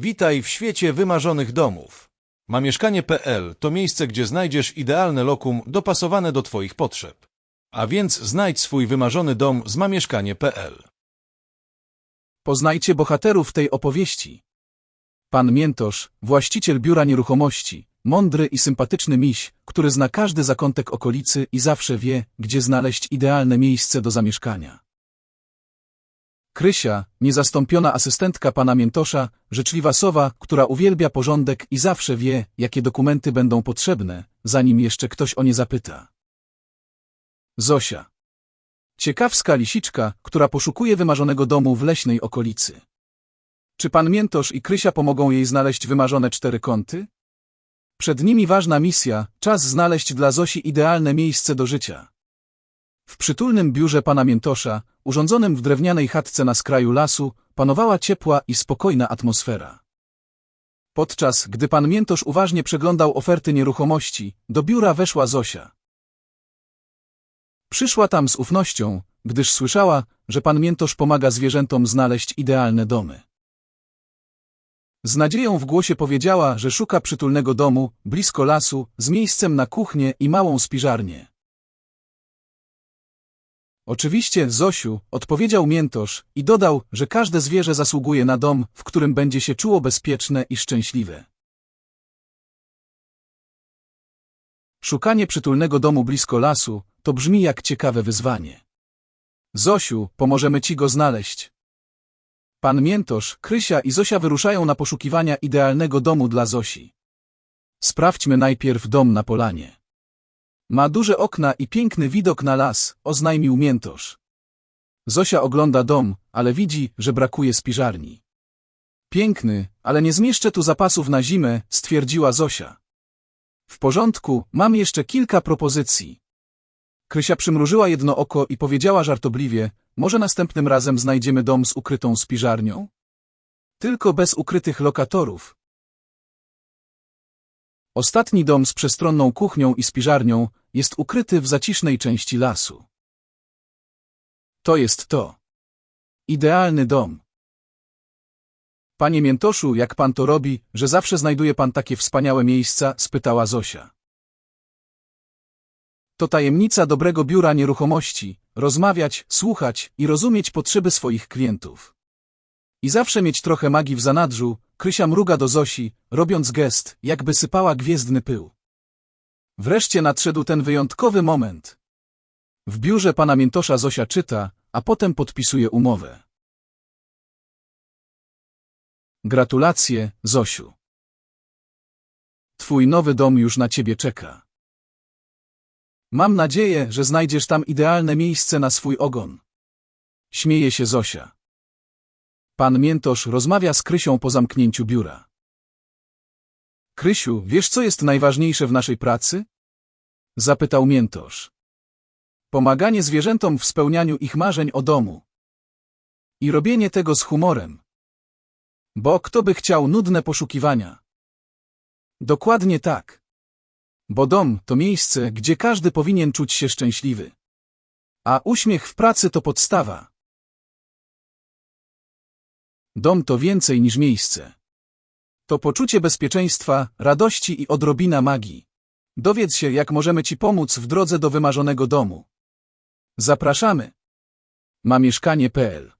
Witaj w świecie wymarzonych domów. Mamieszkanie.pl to miejsce, gdzie znajdziesz idealne lokum dopasowane do Twoich potrzeb. A więc znajdź swój wymarzony dom z mamieszkanie.pl. Poznajcie bohaterów tej opowieści. Pan Miętosz, właściciel biura nieruchomości, mądry i sympatyczny miś, który zna każdy zakątek okolicy i zawsze wie, gdzie znaleźć idealne miejsce do zamieszkania. Krysia, niezastąpiona asystentka pana Miętosza, życzliwa sowa, która uwielbia porządek i zawsze wie, jakie dokumenty będą potrzebne, zanim jeszcze ktoś o nie zapyta. Zosia. Ciekawska lisiczka, która poszukuje wymarzonego domu w leśnej okolicy. Czy pan Miętosz i Krysia pomogą jej znaleźć wymarzone cztery kąty? Przed nimi ważna misja, czas znaleźć dla Zosi idealne miejsce do życia. W przytulnym biurze pana Miętosza, urządzonym w drewnianej chatce na skraju lasu, panowała ciepła i spokojna atmosfera. Podczas gdy pan Miętosz uważnie przeglądał oferty nieruchomości, do biura weszła Zosia. Przyszła tam z ufnością, gdyż słyszała, że pan Miętosz pomaga zwierzętom znaleźć idealne domy. Z nadzieją w głosie powiedziała, że szuka przytulnego domu, blisko lasu, z miejscem na kuchnię i małą spiżarnię. Oczywiście, Zosiu, odpowiedział Miętosz i dodał, że każde zwierzę zasługuje na dom, w którym będzie się czuło bezpieczne i szczęśliwe. Szukanie przytulnego domu blisko lasu to brzmi jak ciekawe wyzwanie. Zosiu, pomożemy ci go znaleźć. Pan Miętosz, Krysia i Zosia wyruszają na poszukiwania idealnego domu dla Zosi. Sprawdźmy najpierw dom na polanie. Ma duże okna i piękny widok na las, oznajmił Miętosz. Zosia ogląda dom, ale widzi, że brakuje spiżarni. Piękny, ale nie zmieszczę tu zapasów na zimę, stwierdziła Zosia. W porządku, mam jeszcze kilka propozycji. Krysia przymrużyła jedno oko i powiedziała żartobliwie, może następnym razem znajdziemy dom z ukrytą spiżarnią? Tylko bez ukrytych lokatorów. Ostatni dom z przestronną kuchnią i spiżarnią jest ukryty w zacisznej części lasu. To jest to. Idealny dom. Panie Miętoszu, jak pan to robi, że zawsze znajduje pan takie wspaniałe miejsca? spytała Zosia. To tajemnica dobrego biura nieruchomości, rozmawiać, słuchać i rozumieć potrzeby swoich klientów. I zawsze mieć trochę magii w zanadrzu, Krysia mruga do Zosi, robiąc gest, jakby sypała gwiezdny pył. Wreszcie nadszedł ten wyjątkowy moment. W biurze pana Miętosza Zosia czyta, a potem podpisuje umowę. Gratulacje, Zosiu. Twój nowy dom już na ciebie czeka. Mam nadzieję, że znajdziesz tam idealne miejsce na swój ogon. Śmieje się Zosia. Pan Miętosz rozmawia z Krysią po zamknięciu biura. Krysiu, wiesz co jest najważniejsze w naszej pracy? Zapytał Miętosz. Pomaganie zwierzętom w spełnianiu ich marzeń o domu. I robienie tego z humorem. Bo kto by chciał nudne poszukiwania? Dokładnie tak. Bo dom to miejsce, gdzie każdy powinien czuć się szczęśliwy. A uśmiech w pracy to podstawa. Dom to więcej niż miejsce. To poczucie bezpieczeństwa, radości i odrobina magii. Dowiedz się, jak możemy Ci pomóc w drodze do wymarzonego domu. Zapraszamy. Mamieszkanie.pl